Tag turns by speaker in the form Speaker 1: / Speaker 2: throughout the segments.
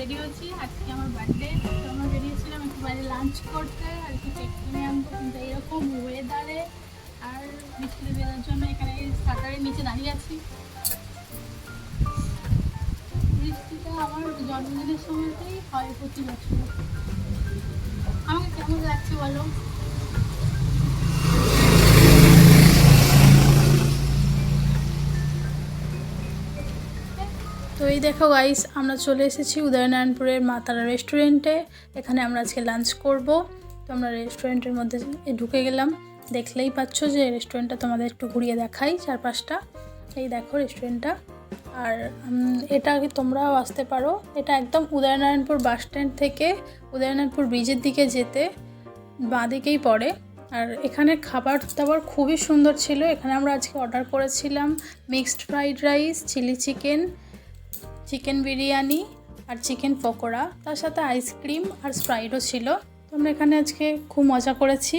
Speaker 1: Ready হচ্ছি আজকে আমার বার্থডে আমরা বেরিয়েছিলাম একটু বাইরে লাঞ্চ করতে, আর একটু কেক কিনে আনব, কিন্তু এইরকম ওয়েদারে আর বৃষ্টিতে বেরোর জন্য এখানে স্টার্টারের নিচে দাঁড়িয়ে আছি। বৃষ্টিটা আমার জন্মদিনের সময়তেই হয় প্রতি বছর। আমাকে কেমন লাগছে বলো? তো এই দেখো গাইস আমরা চলে এসেছি উদয়নারায়ণপুরের মা তারা রেস্টুরেন্টে এখানে আমরা আজকে লাঞ্চ করব। তো আমরা রেস্টুরেন্টের মধ্যে ঢুকে গেলাম। দেখলেই পাচ্ছ যে রেস্টুরেন্টটা তোমাদের একটু ঘুরিয়ে দেখাই চারপাশটা। এই দেখো রেস্টুরেন্টটা আর এটা তোমরাও আসতে পারো। এটা একদম উদয়নারায়ণপুর বাস স্ট্যান্ড থেকে উদয়নারায়ণপুর ব্রিজের দিকে যেতে বাঁদিকেই পড়ে। আর এখানে খাবার দাবার খুবই সুন্দর ছিল। এখানে আমরা আজকে অর্ডার করেছিলাম mixed fried rice chilli chicken chicken biryani আর চিকেন পকোড়া, তার সাথে আইসক্রিম আর স্প্রাইটও ছিল। তো আমরা এখানে আজকে খুব মজা করেছি।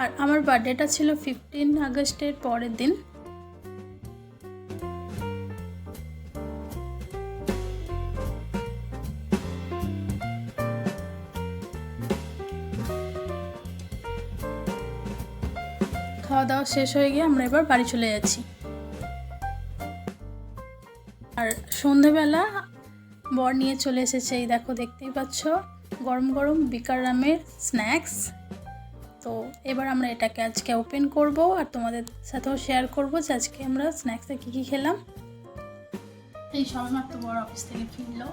Speaker 1: আর আমার বার্থডেটা ছিল ফিফটিন আগস্টের পরের দিন। খাওয়া দাওয়া শেষ হয়ে গিয়ে আমরা এবার বাড়ি চলে যাচ্ছি। আর সন্ধেবেলা বর নিয়ে চলে এসেছে, এই দেখো দেখতেই পাচ্ছ, গরম গরম বিকারামের স্ন্যাক্স তো এবার আমরা এটাকে আজকে ওপেন করব আর তোমাদের সাথেও শেয়ার করব যে আজকে আমরা স্ন্যাক্সে কী কী খেলাম। এই সবেমাত্র বড় অফিস থেকে ফিরলো।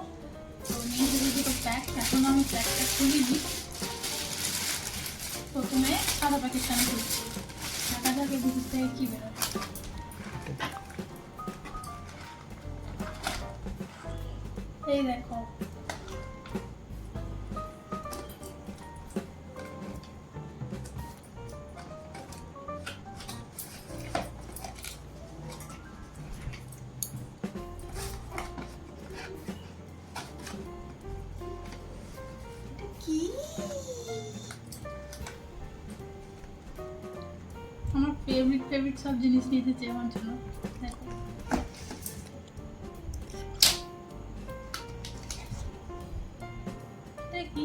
Speaker 1: তো নিয়ে এসেছে দুটো প্যাক এখনও আমি প্যাকটা খুলিনি। প্রথমে প্যাকেটটা আমি এর ভিতর থেকে কী বেরোয়? এই দেখো। ফেভারিট ফেভারিট সব জিনিস নিয়ে এসেছে আমার জন্য। দেখো কি?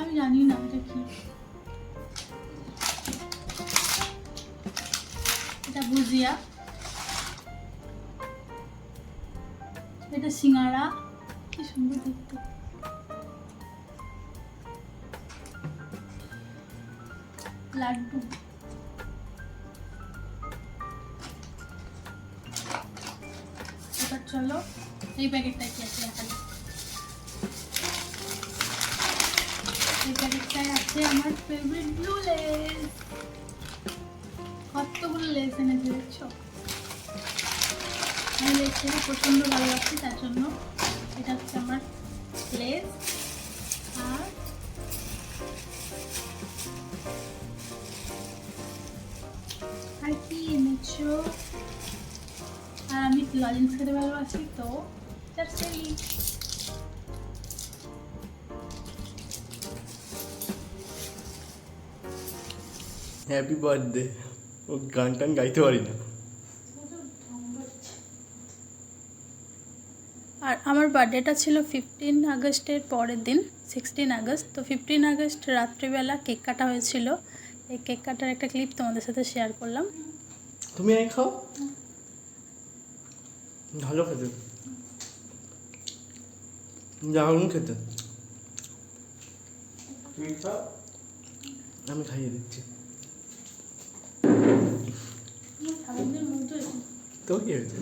Speaker 1: আমি জানি না, এটা কি? এটা ভুজিয়া। এটা সিঙ্গারা। কি সুন্দর দেখতে। লাড্ডু। চলো, এই প্যাকেটটা কি আছে যাক। এই প্যাকেটটায় আছে আমার ফেভারিট ব্লু লেস কতগুলো লেস এনেছে দেখছ? আমি লেস খেতে প্রচণ্ড ভালোবাসি তার জন্য এটা হচ্ছে আমার লেস আর আর কি এনেছো? লজেন্স খেতে ভালোবাসি তো
Speaker 2: হ্যাপি বার্থডে ও গান টান গাইতে পারি না
Speaker 1: আর আমার বার্থডেটা ছিল ফিফটিন আগস্টের পরের দিন সিক্সটিন আগস্ট। তো ফিফটিন আগস্ট রাত্রিবেলা কেক কাটা হয়েছিল। এই কেক কাটার একটা ক্লিপ তোমাদের সাথে শেয়ার করলাম।
Speaker 2: তুমি আই খাও। ভালো খেতে। দারুণ খেতে। আমি খাইয়ে দিচ্ছি। তো কি হয়েছে?